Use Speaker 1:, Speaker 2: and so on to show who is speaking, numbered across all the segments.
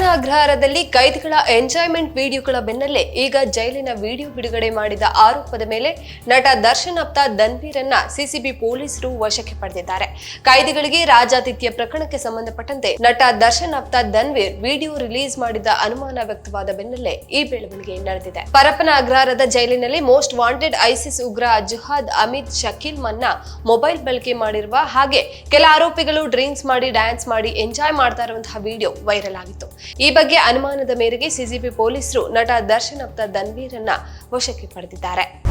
Speaker 1: Parappana ಅಗ್ರಹಾರದಲ್ಲಿ ಕೈದಿಗಳ enjoyment ವಿಡಿಯೋಗಳ ಬೆನ್ನಲ್ಲೇ ಈಗ ಜೈಲಿನ ವಿಡಿಯೋ ಬಿಡುಗಡೆ ಮಾಡಿದ ಆರೋಪದ ಮೇಲೆ ನಟ ದರ್ಶನ್ ಅಪ್ತ ಧನ್ವೀರನ್ನ ಸಿಸಿಬಿ ಪೊಲೀಸರು ವಶಕ್ಕೆ ಪಡೆದಿದ್ದಾರೆ. ಕೈದಿಗಳಿಗೆ ರಾಜಾತಿಥ್ಯ ಪ್ರಕರಣಕ್ಕೆ ಸಂಬಂಧಪಟ್ಟಂತೆ ನಟ ದರ್ಶನ್ ಅಪ್ತ ದನ್ವೀರ್ ವಿಡಿಯೋ ರಿಲೀಸ್ ಮಾಡಿದ ಅನುಮಾನ ವ್ಯಕ್ತವಾದ ಬೆನ್ನಲ್ಲೇ ಈ ಬೆಳವಣಿಗೆ ನಡೆದಿದೆ. ಪರಪ್ಪನ ಅಗ್ರಹಾರದ ಜೈಲಿನಲ್ಲಿ ಮೋಸ್ಟ್ ವಾಂಟೆಡ್ ಐಸಿಸ್ ಉಗ್ರ ಜುಹಾದ್ ಅಮಿತ್ ಶಕೀಲ್ ಮನ್ನ ಮೊಬೈಲ್ ಬಳಕೆ ಮಾಡಿರುವ ಹಾಗೆ ಕೆಲ ಆರೋಪಿಗಳು ಡ್ರಿಂಕ್ಸ್ ಮಾಡಿ, ಡ್ಯಾನ್ಸ್ ಮಾಡಿ, ಎಂಜಾಯ್ ಮಾಡ್ತಾ ಇರುವಂತಹ ವಿಡಿಯೋ ವೈರಲ್ ಆಗಿತ್ತು. ಈ ಬಗ್ಗೆ ಅನುಮಾನದ ಮೇರೆಗೆ ಸಿಸಿಬಿ ಪೊಲೀಸರು ನಟ ದರ್ಶನ್ ದನ್ವೀರನ್ನ ವಶಕ್ಕೆ ಪಡೆದಿದ್ದಾರೆ.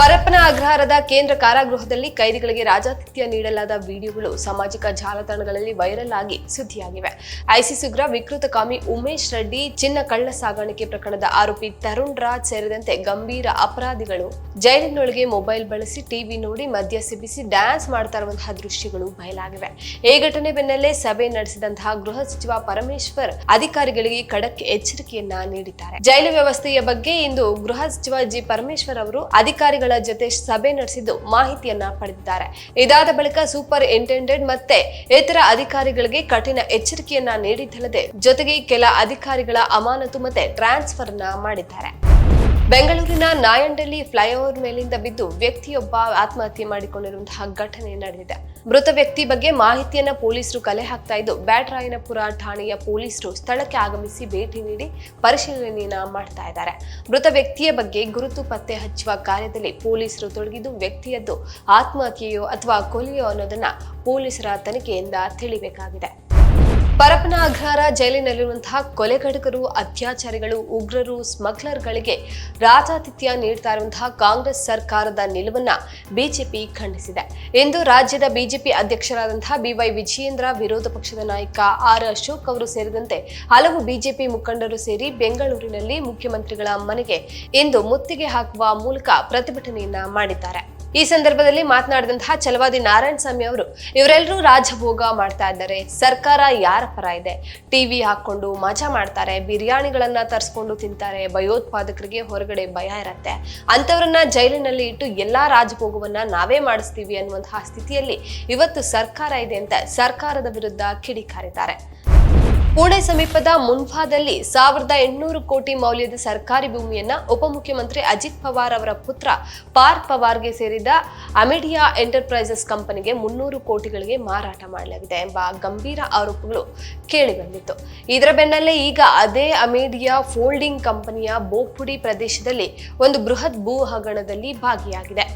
Speaker 1: ಪರಪ್ಪನ ಅಗ್ರಹಾರದ ಕೇಂದ್ರ ಕಾರಾಗೃಹದಲ್ಲಿ ಕೈದಿಗಳಿಗೆ ರಾಜಾತಿಥ್ಯ ನೀಡಲಾದ ವಿಡಿಯೋಗಳು ಸಾಮಾಜಿಕ ಜಾಲತಾಣಗಳಲ್ಲಿ ವೈರಲ್ ಆಗಿ ಸುದ್ದಿಯಾಗಿವೆ. ಐಸಿಸ್ ಉಗ್ರ ವಿಕೃತಕಾಮಿ ಉಮೇಶ್ ರೆಡ್ಡಿ, ಚಿನ್ನ ಕಳ್ಳ ಸಾಗಾಣಿಕೆ ಪ್ರಕರಣದ ಆರೋಪಿ ತರುಣ್ ರಾಜ್ ಸೇರಿದಂತೆ ಗಂಭೀರ ಅಪರಾಧಿಗಳು ಜೈಲಿನೊಳಗೆ ಮೊಬೈಲ್ ಬಳಸಿ ಟಿವಿ ನೋಡಿ ಮದ್ಯ ಸೇವಿಸಿ ಡ್ಯಾನ್ಸ್ ಮಾಡ್ತಾ ಇರುವಂತಹ ದೃಶ್ಯಗಳು ಬಯಲಾಗಿವೆ. ಈ ಘಟನೆ ಬೆನ್ನಲ್ಲೇ ಸಭೆ ನಡೆಸಿದಂತಹ ಗೃಹ ಸಚಿವ ಪರಮೇಶ್ವರ್ ಅಧಿಕಾರಿಗಳಿಗೆ ಖಡಕ್ ಎಚ್ಚರಿಕೆಯನ್ನ ನೀಡಿದ್ದಾರೆ. ಜೈಲು ವ್ಯವಸ್ಥೆಯ ಬಗ್ಗೆ ಇಂದು ಗೃಹ ಸಚಿವ ಜಿ. ಪರಮೇಶ್ವರ್ ಅವರು ಅಧಿಕಾರಿಗಳ ಜೊತೆ ಸಭೆ ನಡೆಸಿದ್ದು ಮಾಹಿತಿಯನ್ನ ಪಡೆದಿದ್ದಾರೆ. ಇದಾದ ಬಳಿಕ ಸೂಪರ್ ಇಂಟೆಂಡೆಂಟ್ ಮತ್ತೆ ಇತರ ಅಧಿಕಾರಿಗಳಿಗೆ ಕಠಿಣ ಎಚ್ಚರಿಕೆಯನ್ನ ನೀಡಿದ್ದಲ್ಲದೆ ಜೊತೆಗೆ ಕೆಲ ಅಧಿಕಾರಿಗಳ ಅಮಾನತು ಮತ್ತೆ ಟ್ರಾನ್ಸ್ಫರ್ನ ಮಾಡಿದ್ದಾರೆ. ಬೆಂಗಳೂರಿನ ನಾಯಂಡಲ್ಲಿ ಫ್ಲೈಓವರ್ ಮೇಲಿಂದ ಬಿದ್ದು ವ್ಯಕ್ತಿಯೊಬ್ಬ ಆತ್ಮಹತ್ಯೆ ಮಾಡಿಕೊಂಡಿರುವಂತಹ ಘಟನೆ ನಡೆದಿದೆ. ಮೃತ ವ್ಯಕ್ತಿ ಬಗ್ಗೆ ಮಾಹಿತಿಯನ್ನ ಪೊಲೀಸರು ಕಲೆ ಹಾಕ್ತಾ ಇದ್ದು ಬ್ಯಾಟರಾಯನಪುರ ಠಾಣೆಯ ಪೊಲೀಸರು ಸ್ಥಳಕ್ಕೆ ಆಗಮಿಸಿ ಭೇಟಿ ನೀಡಿ ಪರಿಶೀಲನೆಯನ್ನ ಮಾಡ್ತಾ ಇದ್ದಾರೆ. ಮೃತ ವ್ಯಕ್ತಿಯ ಬಗ್ಗೆ ಗುರುತು ಪತ್ತೆ ಹಚ್ಚುವ ಕಾರ್ಯದಲ್ಲಿ ಪೊಲೀಸರು ತೊಡಗಿದ್ದು, ವ್ಯಕ್ತಿಯದ್ದು ಆತ್ಮಹತ್ಯೆಯೋ ಅಥವಾ ಕೊಲೆಯೋ ಅನ್ನೋದನ್ನ ಪೊಲೀಸರ ತನಿಖೆಯಿಂದ ತಿಳಿಬೇಕಾಗಿದೆ. ಪರಪ್ಪನ ಅಗ್ರಹಾರ ಜೈಲಿನಲ್ಲಿರುವಂತಹ ಕೊಲೆಗಡಕರು ಅತ್ಯಾಚಾರಿಗಳು, ಉಗ್ರರು, ಸ್ಮಗ್ಲರ್ಗಳಿಗೆ ರಾಜಾತಿಥ್ಯ ನೀಡ್ತಾ ಇರುವಂತಹ ಕಾಂಗ್ರೆಸ್ ಸರ್ಕಾರದ ನಿಲುವನ್ನ ಬಿಜೆಪಿ ಖಂಡಿಸಿದೆ. ಇಂದು ರಾಜ್ಯದ ಬಿಜೆಪಿ ಅಧ್ಯಕ್ಷರಾದಂತಹ ಬಿವೈ ವಿಜಯೇಂದ್ರ, ವಿರೋಧ ಪಕ್ಷದ ನಾಯಕ ಆರ್ ಅಶೋಕ್ ಅವರು ಸೇರಿದಂತೆ ಹಲವು ಬಿಜೆಪಿ ಮುಖಂಡರು ಸೇರಿ ಬೆಂಗಳೂರಿನಲ್ಲಿ ಮುಖ್ಯಮಂತ್ರಿಗಳ ಮನೆಗೆ ಇಂದು ಮುತ್ತಿಗೆ ಹಾಕುವ ಮೂಲಕ ಪ್ರತಿಭಟನೆಯನ್ನ ಮಾಡಿದ್ದಾರೆ. ಈ ಸಂದರ್ಭದಲ್ಲಿ ಮಾತನಾಡಿದಂತಹ ಚಲವಾದಿ ನಾರಾಯಣ ಸ್ವಾಮಿ ಅವರು, ಇವರೆಲ್ಲರೂ ರಾಜಭೋಗ ಮಾಡ್ತಾ ಇದ್ದಾರೆ. ಸರ್ಕಾರ ಯಾರ ಪರ ಇದೆ? ಟಿವಿ ಹಾಕೊಂಡು ಮಜಾ ಮಾಡ್ತಾರೆ, ಬಿರಿಯಾನಿಗಳನ್ನ ತರಿಸ್ಕೊಂಡು ತಿಂತಾರೆ, ಭಯೋತ್ಪಾದಕರಿಗೆ ಹೊರಗಡೆ ಭಯ ಇರತ್ತೆ. ಅಂಥವ್ರನ್ನ ಜೈಲಿನಲ್ಲಿ ಇಟ್ಟು ಎಲ್ಲಾ ರಾಜಭೋಗವನ್ನ ನಾವೇ ಮಾಡಿಸ್ತೀವಿ ಅನ್ನುವಂತಹ ಸ್ಥಿತಿಯಲ್ಲಿ ಇವತ್ತು ಸರ್ಕಾರ ಇದೆ ಅಂತ ಸರ್ಕಾರದ ವಿರುದ್ಧ ಕಿಡಿಕಾರಿದ್ದಾರೆ. ಪುಣೆ ಸಮೀಪದ ಮುನ್ಫಾದಲ್ಲಿ ಸಾವಿರದ ಎಂಟುನೂರು ಕೋಟಿ ಮೌಲ್ಯದ ಸರ್ಕಾರಿ ಭೂಮಿಯನ್ನ ಉಪಮುಖ್ಯಮಂತ್ರಿ ಅಜಿತ್ ಪವಾರ್ ಅವರ ಪುತ್ರ ಪಾರ್ಕ್ ಪವಾರ್ಗೆ ಸೇರಿದ ಅಮೆಡಿಯಾ ಎಂಟರ್ಪ್ರೈಸಸ್ ಕಂಪನಿಗೆ ಮುನ್ನೂರು ಕೋಟಿಗಳಿಗೆ ಮಾರಾಟ ಮಾಡಲಾಗಿದೆ ಎಂಬ ಗಂಭೀರ ಆರೋಪಗಳು ಕೇಳಿಬಂದಿತ್ತು ಇದರ ಬೆನ್ನಲ್ಲೇ ಈಗ ಅದೇ ಅಮೆಡಿಯಾ ಫೋಲ್ಡಿಂಗ್ ಕಂಪನಿಯ ಬೋಪುಡಿ ಪ್ರದೇಶದಲ್ಲಿ ಒಂದು ಬೃಹತ್ ಭೂ ಹಗರಣದಲ್ಲಿ ಭಾಗಿಯಾಗಿದೆ.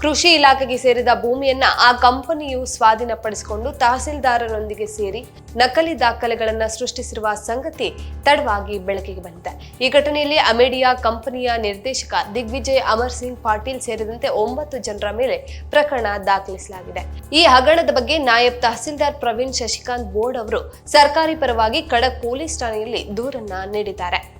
Speaker 1: ಕೃಷಿ ಇಲಾಖೆಗೆ ಸೇರಿದ ಭೂಮಿಯನ್ನ ಆ ಕಂಪನಿಯು ಸ್ವಾಧೀನಪಡಿಸಿಕೊಂಡು ತಹಸೀಲ್ದಾರರೊಂದಿಗೆ ಸೇರಿ ನಕಲಿ ದಾಖಲೆಗಳನ್ನ ಸೃಷ್ಟಿಸಿರುವ ಸಂಗತಿ ತಡವಾಗಿ ಬೆಳಕಿಗೆ ಬಂದಿದೆ. ಈ ಘಟನೆಯಲ್ಲಿ ಅಮೇಡಿಯಾ ಕಂಪನಿಯ ನಿರ್ದೇಶಕ ದಿಗ್ವಿಜಯ್ ಅಮರ್ ಸಿಂಗ್ ಪಾಟೀಲ್ ಸೇರಿದಂತೆ ಒಂಬತ್ತು ಜನರ ಮೇಲೆ ಪ್ರಕರಣ ದಾಖಲಿಸಲಾಗಿದೆ. ಈ ಹಗರಣದ ಬಗ್ಗೆ ನಾಯಬ್ ತಹಸೀಲ್ದಾರ್ ಪ್ರವೀಣ್ ಶಶಿಕಾಂತ್ ಬೋರ್ಡ್ ಅವರು ಸರ್ಕಾರಿ ಪರವಾಗಿ ಖಡಕ್ ಪೊಲೀಸ್ ಠಾಣೆಯಲ್ಲಿ ದೂರನ್ನ ನೀಡಿದ್ದಾರೆ.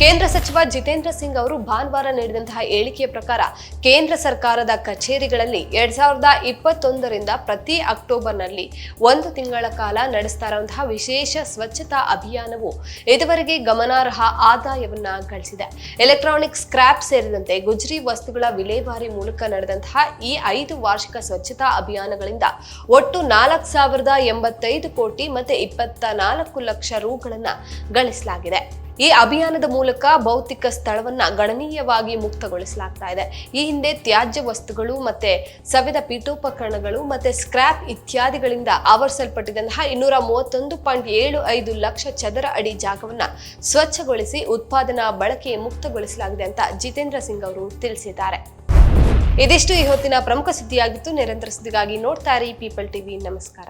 Speaker 1: ಕೇಂದ್ರ ಸಚಿವ ಜಿತೇಂದ್ರ ಸಿಂಗ್ ಅವರು ಭಾನುವಾರ ನೀಡಿದಂತಹ ಹೇಳಿಕೆಯ ಪ್ರಕಾರ ಕೇಂದ್ರ ಸರ್ಕಾರದ ಕಚೇರಿಗಳಲ್ಲಿ ಎರಡ್ ಸಾವಿರದ ಇಪ್ಪತ್ತೊಂದರಿಂದ ಪ್ರತಿ ಅಕ್ಟೋಬರ್ನಲ್ಲಿ ಒಂದು ತಿಂಗಳ ಕಾಲ ನಡೆಸ್ತಾ ಇರುವಂತಹ ವಿಶೇಷ ಸ್ವಚ್ಛತಾ ಅಭಿಯಾನವು ಇದುವರೆಗೆ ಗಮನಾರ್ಹ ಆದಾಯವನ್ನ ಗಳಿಸಿದೆ. ಎಲೆಕ್ಟ್ರಾನಿಕ್ ಸ್ಕ್ರಾಪ್ ಸೇರಿದಂತೆ ಗುಜರಿ ವಸ್ತುಗಳ ವಿಲೇವಾರಿ ಮೂಲಕ ನಡೆದಂತಹ ಈ ಐದು ವಾರ್ಷಿಕ ಸ್ವಚ್ಛತಾ ಅಭಿಯಾನಗಳಿಂದ ಒಟ್ಟು ನಾಲ್ಕು ಸಾವಿರದ ಎಂಬತ್ತೈದು ಕೋಟಿ ಮತ್ತೆ ಇಪ್ಪತ್ತ ನಾಲ್ಕು ಲಕ್ಷ ರೂಗಳನ್ನ ಗಳಿಸಲಾಗಿದೆ. ಈ ಅಭಿಯಾನದ ಮೂಲಕ ಭೌತಿಕ ಸ್ಥಳವನ್ನ ಗಣನೀಯವಾಗಿ ಮುಕ್ತಗೊಳಿಸಲಾಗ್ತಾ ಇದೆ. ಈ ಹಿಂದೆ ತ್ಯಾಜ್ಯ ವಸ್ತುಗಳು ಮತ್ತೆ ಸವೆದ ಪೀಠೋಪಕರಣಗಳು ಮತ್ತೆ ಸ್ಕ್ರಾಪ್ ಇತ್ಯಾದಿಗಳಿಂದ ಆವರಿಸಲ್ಪಟ್ಟಿದಂತಹ ಇನ್ನೂರ ಮೂವತ್ತೊಂದು ಪಾಯಿಂಟ್ ಏಳು ಐದು ಲಕ್ಷ ಚದರ ಅಡಿ ಜಾಗವನ್ನ ಸ್ವಚ್ಛಗೊಳಿಸಿ ಉತ್ಪಾದನಾ ಬಳಕೆ ಮುಕ್ತಗೊಳಿಸಲಾಗಿದೆ ಅಂತ ಜಿತೇಂದ್ರ ಸಿಂಗ್ ಅವರು ತಿಳಿಸಿದ್ದಾರೆ. ಇದಿಷ್ಟು ಈ ಹೊತ್ತಿನ ಪ್ರಮುಖ ಸುದ್ದಿಯಾಗಿತ್ತು. ನಿರಂತರ ಸುದ್ದಿಗಾಗಿ ನೋಡ್ತಾರೆ ಪೀಪಲ್ ಟಿವಿ ನಮಸ್ಕಾರ.